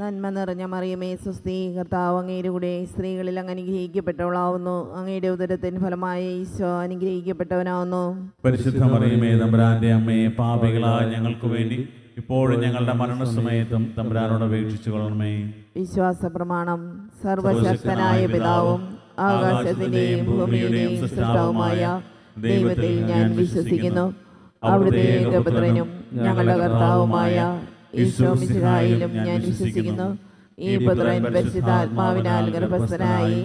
നന്മ നിറഞ്ഞ മറിയമേ സുസ്ഥി കർത്താവ് അങ്ങയുടെ കൂടെ സ്ത്രീകളിൽ അങ്ങ് അനുഗ്രഹിക്കപ്പെട്ടവളാവുന്നു. അങ്ങയുടെ ഉദരത്തിന് ഫലമായ ഈശോ അനുഗ്രഹിക്കപ്പെട്ടവനാവുന്നു. പരിശുദ്ധ മറിയമേ തമ്പുരാന്റെ അമ്മയെ പാപികളായ ഞങ്ങൾക്ക് വേണ്ടി ഇപ്പോഴും ഞങ്ങളുടെ മരണസമയത്തും തമ്പുരാനോട് അപേക്ഷിച്ചു കൊള്ളണമേ. വിശ്വാസ പ്രമാണം സർവശക്തനായ പിതാവും ആകാശത്തിന്റെയും ഭൂമിയുടെയും സൃഷ്ടാവുമായ ദൈവത്തിൽ ഞാൻ വിശ്വസിക്കുന്നു. അവിടുത്തെ ഏകപുത്രനും ഞങ്ങളുടെ കർത്താവുമായ ഈശോ മിശിഹായിലും ഞാൻ വിശ്വസിക്കുന്നു. ഈ പുത്രൻ പരിശുദ്ധാത്മാവിനാൽ ഗർഭസ്ഥനായി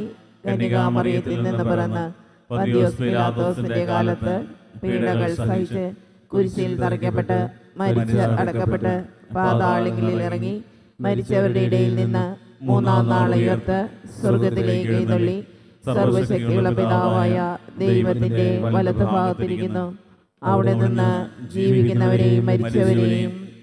കന്യകാമറിയത്തിൽ നിന്ന് പിറന്ന് പന്തിയോസ് പിലാത്തോസിന്റെ കാലത്ത് പീഡകൾ സഹിച്ച് കുരിശിൽ തറയ്ക്കപ്പെട്ട് മരിച്ച് അടക്കപ്പെട്ട് പാതാളങ്ങളിൽ ഇറങ്ങി മരിച്ചവരുടെ ഇടയിൽ നിന്ന് മൂന്നാം നാൾ ഉയർത്ത് സ്വർഗത്തിലേക്ക് എഴുന്നള്ളി. സർവശക്തിയുള്ള പിതാവായ ദൈവത്തിന്റെ വലത്ത് ഭാഗത്തിരിക്കുന്നു. അവിടെ നിന്ന് ജീവിക്കുന്നവരെയും മരിച്ചവരെയും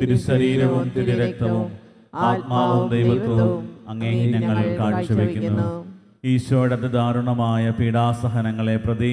തിരുശരീരവും തിരുരക്തവും ആത്മാവും ദൈവത്വവും അങ്ങേ ഞങ്ങൾ കാഴ്ചവെക്കുന്നു. ഈശോയുടെ ദാരുണമായ പീഡാസഹനങ്ങളെ പ്രതി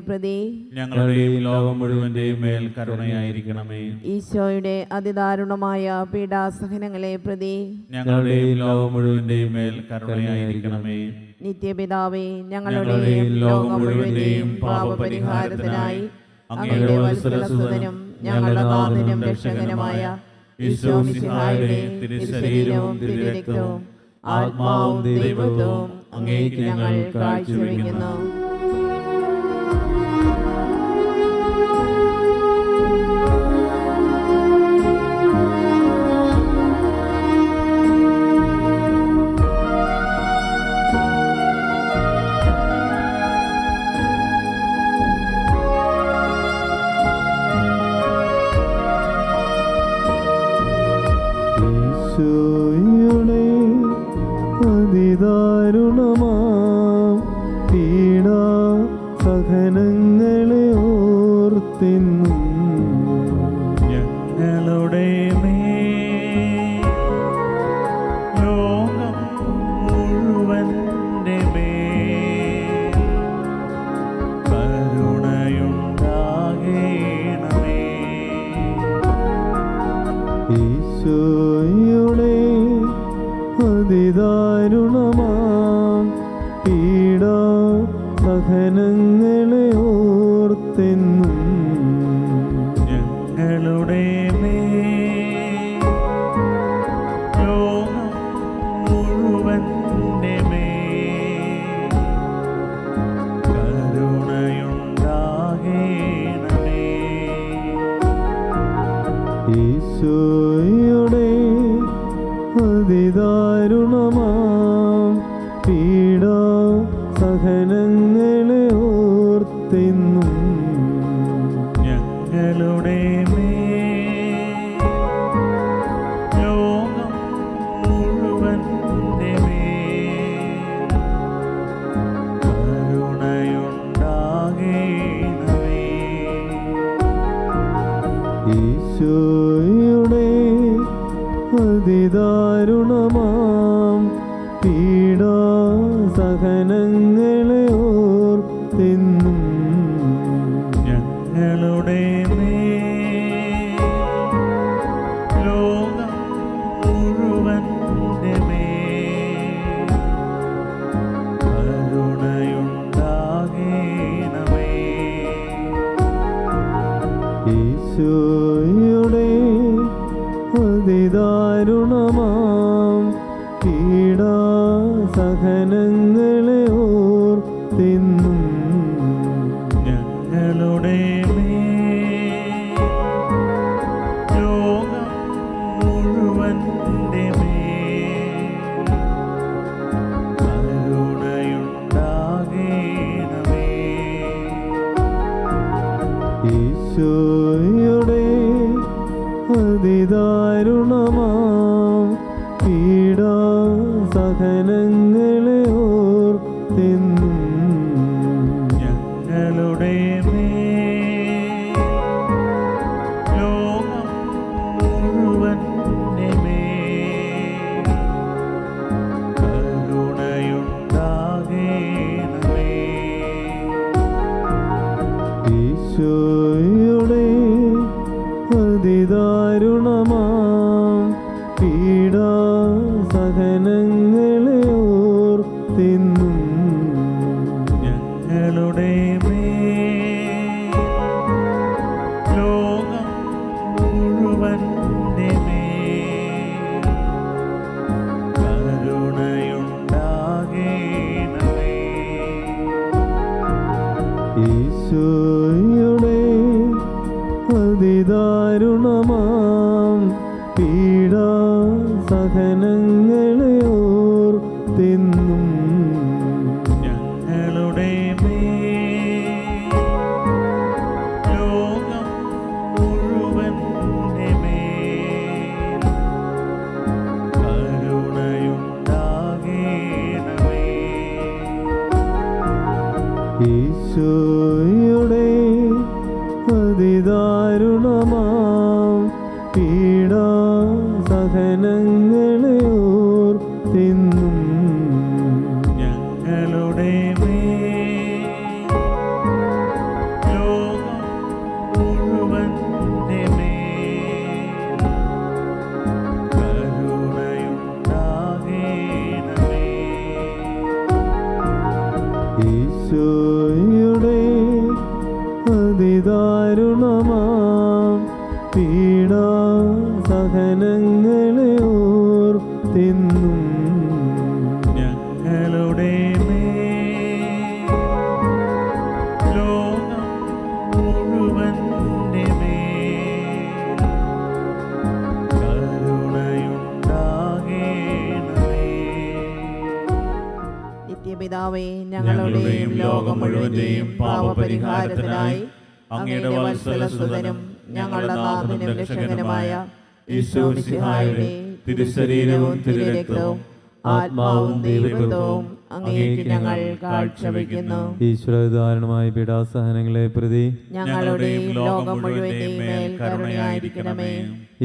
പ്രതി. ഞങ്ങളുടെയും ലോകം മുഴുവന്റെയും മേൽ കരുണയായിരിക്കണമേ. ഈശോയുടെ അതിദാരുണമായ പീഡാസഹനങ്ങളെ പ്രതി. ഞങ്ങളുടെയും ലോകം മുഴുവന്റെയും മേൽ കരുണയായിരിക്കണമേ. നിത്യപിതാവേ ഞങ്ങളുടെയും ലോകം മുഴുവന്റെയും പാപപരിഹാരത്തിനായി അങ്ങയുടെ ഞങ്ങളുടെ നാഥനും രക്ഷകനുമായ ഈശോ മിശിഹായുടെ തിരുശരീരവും തിരുരക്തവും ആത്മാവും ദൈവത്വവും അങ്ങേക്ക് ഞങ്ങൾ കാഴ്ചവെക്കുന്നു. ഓർത്തെന്നും ഞങ്ങളുടെ കരുണയുണ്ടാകേണമേ. ഈശോയുടെ അതിദാരുണമാം പീഡ സഹനങ്ങളെ അതിദാരുണമാം പീഡാ സഹനങ്ങളെ തിന്നും ഞങ്ങളുടെ ലോകം കരുണയുണ്ടാകേണമേ അതിദാരുണമാം. പീഡ സഹനങ്ങളെ അങ്ങയുടെ വത്സലസുതനും ഞങ്ങളുടെ നാഥനും രക്ഷകനുമായ ഈശോ സിഹായുടെ തിരുശരീരവും തിരുരക്തവും ആത്മാവും ദൈവത്വവും അങ്ങേക്ക് ഞങ്ങൾ കാഴ്ചവെക്കുന്നു. ഈശ്വരധാരണമായ പീഡാസഹനങ്ങളെ പ്രതി ഞങ്ങളുടെയും ലോകം മുഴുവന്റെയും മേൽ കരുണയായിരിക്കണമേ.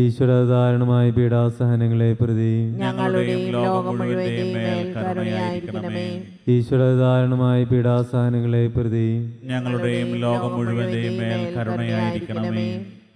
ഈശ്വരധാരണമായ പീഡാസഹനങ്ങളെ പ്രതി ഞങ്ങളുടെയും ലോകം മുഴുവന്റെയും മേൽ കരുണയായിരിക്കണമേ. ഈശ്വരധാരണമായ പീഡാസഹനങ്ങളെ പ്രതി ഞങ്ങളുടെയും ലോകം മുഴുവന്റെയും മേൽ കരുണയായിരിക്കണമേ.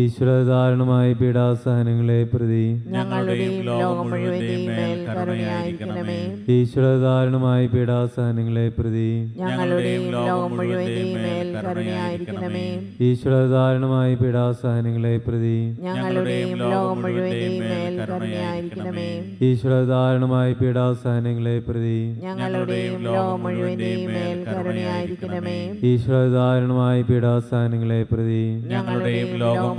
ഈശ്വരധാരണമായ പീഡാസഹനങ്ങളെ പ്രതി ഞങ്ങളുടെയും ലോകം മുഴുവന്റെയും മേൽ കരുണയായിരിക്കണമേ. ഈശ്വരധാരണമായ പീഡാസഹനങ്ങളെ പ്രതി ഞങ്ങളുടെയും ലോകം മുഴുവന്റെയും മേൽ കരുണയായിരിക്കണമേ. ഈശ്വരധാരണമായ പീഡാസഹനങ്ങളെ പ്രതി ഞങ്ങളുടെയും ലോകം മുഴുവന്റെയും മേൽ കരുണയായിരിക്കണമേ. ഈശ്വരധാരണമായ പീഡാസഹനങ്ങളെ പ്രതി ഞങ്ങളുടെയും ലോകം മുഴുവന്റെയും മേൽ കരുണയായിരിക്കണമേ. ഈശ്വരധാരണമായ പീഡാസഹനങ്ങളെ പ്രതി ഞങ്ങളുടെയും ലോകം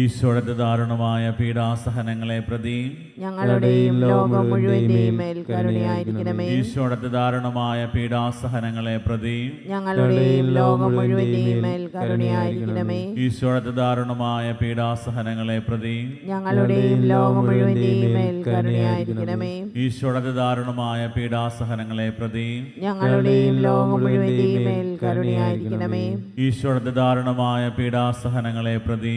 ഈശോയുടെ ദാരുണമായ പീഡാസഹനങ്ങളെ പ്രതി ഞങ്ങളുടെയും ലോകം മുഴുവന്റെയും മേൽ കരുണയായിരിക്കണമേ. ഈശോയുടെ ദാരുണമായ പീഡാസഹനങ്ങളെ പ്രതി ഞങ്ങളുടെയും ലോകം മുഴുവന്റെയും മേൽ കരുണയായിരിക്കണമേ. ഈശോയുടെ ദാരുണമായ പീഡാസഹനങ്ങളെ പ്രതി ഞങ്ങളുടെയും ലോകം മുഴുവന്റെയും മേൽ കരുണയായിരിക്കണമേ. ഈശോയുടെ ദാരുണമായ പീഡാസഹനങ്ങളെ പ്രതി ഞങ്ങളുടെയും ലോകം മുഴുവന്റെയും മേൽ കരുണയായിരിക്കണമേ. ഈശോയുടെ ദാരുണമായ പീഡാസഹനങ്ങളെ പ്രതി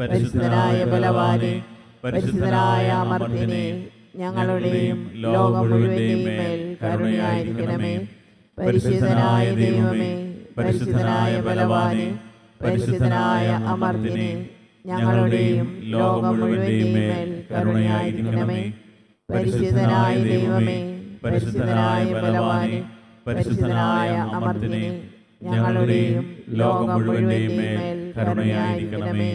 പരിശുദ്ധനായ ബലവാനെ പരിശുദ്ധനായ അമർത്തിനെ ഞങ്ങളുടെയും ലോകം മുഴുവന്റെയും മേൽ കരുണയായിരിക്കണമേ. പരിശുദ്ധനായ ദൈവമേ പരിശുദ്ധനായ ബലവാനെ പരിശുദ്ധനായ അമർത്തിനെ ഞങ്ങളുടെയും ലോകം മുഴുവന്റെയും മേൽ കരുണയായിരിക്കണമേ. പരിശുദ്ധനായ ദൈവമേ പരിശുദ്ധനായ ബലവാനെ പരിശുദ്ധനായ അമർത്തിനെ ഞങ്ങളുടെയും ലോകം മുഴുവന്റെയും മേൽ കരുണയായിരിക്കണമേ.